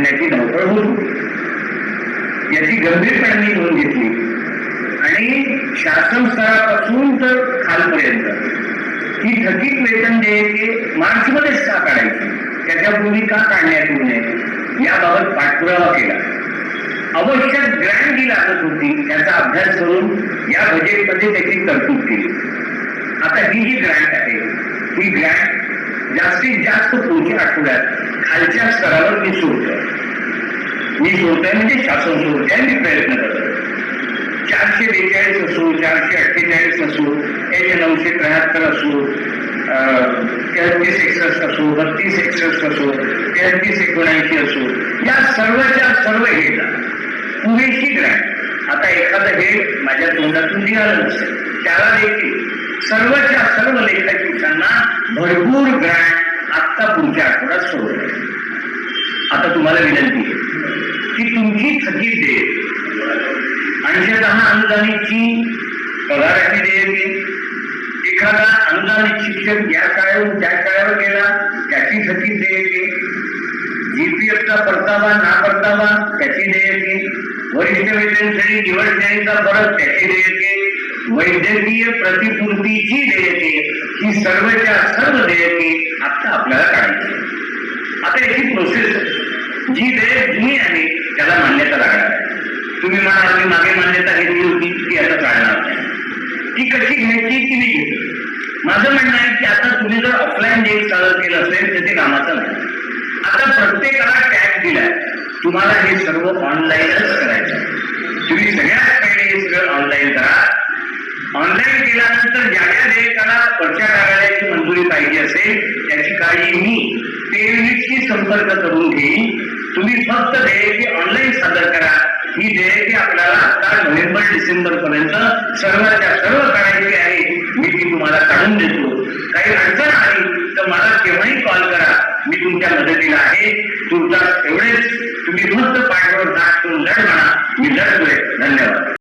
आणण्याची धावपळ होत. होती याची गंभीरपणे मी नोंद घेतली. आणि शासन स्तरापासून तर खालपर्यंत. ही थकीत वेतन देयके मार्चमध्येच का काढायची त्याच्यापूर्वी का काढण्यात येऊ नये याबाबत पाठपुरावा केला. आवश्यक ग्रँड जी लागत होती त्याचा अभ्यास करून या बजेटमध्ये त्याची तरतूद केली. आता ही जी ग्रँट आहे ही ग्रँट जास्तीत जास्त पुढच्या आठवड्यात खालच्या स्तरावर मी सोडतोय. मी सोडतोय म्हणजे शासन सोडतोय मी प्रयत्न करतो चारशे बेचाळीस असो चारशे अठ्ठेचाळीस असो एच नऊशे त्र्याहत्तर असो तेहतीस एकसष्ट असो बत्तीस एकसष्ट असो तेहतीस एकोणऐंशी असो या सर्वच्या सर्व हेडला पुरेशी ग्रँड आता एखादं हेड माझ्या तोंडातून निघालं नसेल त्याला देखील सर्वच्या सर्व लेखाचिकांना भरपूर ग्रँड आता पुढच्या आठवड्यात सोडलं आता तुम्हाला विनंती आहे की तुमची थकीत देय अंशतः अनुदानितची पगाराची देयके एखादा अनुदानित शिक्षक या शाळेवर त्या शाळेवर गेला त्याची थकीत देयके जीपीएफचा परतावा ना परतावा त्याची देयके वरिष्ठ वेतन श्रेणी निवड श्रेणीचा फरक त्याची देयके वैद्यकीय प्रतिपूर्तीची देयके ही सर्वच्या सर्व देयके आता आपल्याला काढायची आता याची प्रोसेस जी देयक जुनी आहे त्याला मान्यता लागणार आहे. तुम्ही म्हणाल मी मागे मान्यता घेतली होती ती आता काढणार ती कशी घ्यायची की मी घेतो. माझं म्हणणं आहे की आता तुम्ही जर ऑफलाईन डेट चालत केलं असेल तर ते कामाचं नाही. आता प्रत्येकाला टॅग दिलाय. तुम्हाला हे सर्व ऑनलाईनच करायचं तुम्ही सगळ्यात पहिले हे सगळं ऑनलाईन करा. ऑनलाईन केल्यानंतर ज्या ज्या देयकाला पडच्या कार्यालयाची मंजुरी पाहिजे असेल त्याची काळजी मी पे युनिटशी संपर्क करून घेईन. तुम्ही फक्त देयके ऑनलाईन सादर करा. ही देयके आपल्याला आता नोव्हेंबर डिसेंबर पर्यंत सर्वांच्या सर्व करायची आहे मी ती तुम्हाला काढून देतो. काही अडचण आली तर मला केव्हाही कॉल करा. मी तुमच्या मदतीला आहे. तुमचा एवढेच. तुम्ही फक्त पाठवर दाख करून लढ म्हणा. मी लढतोय.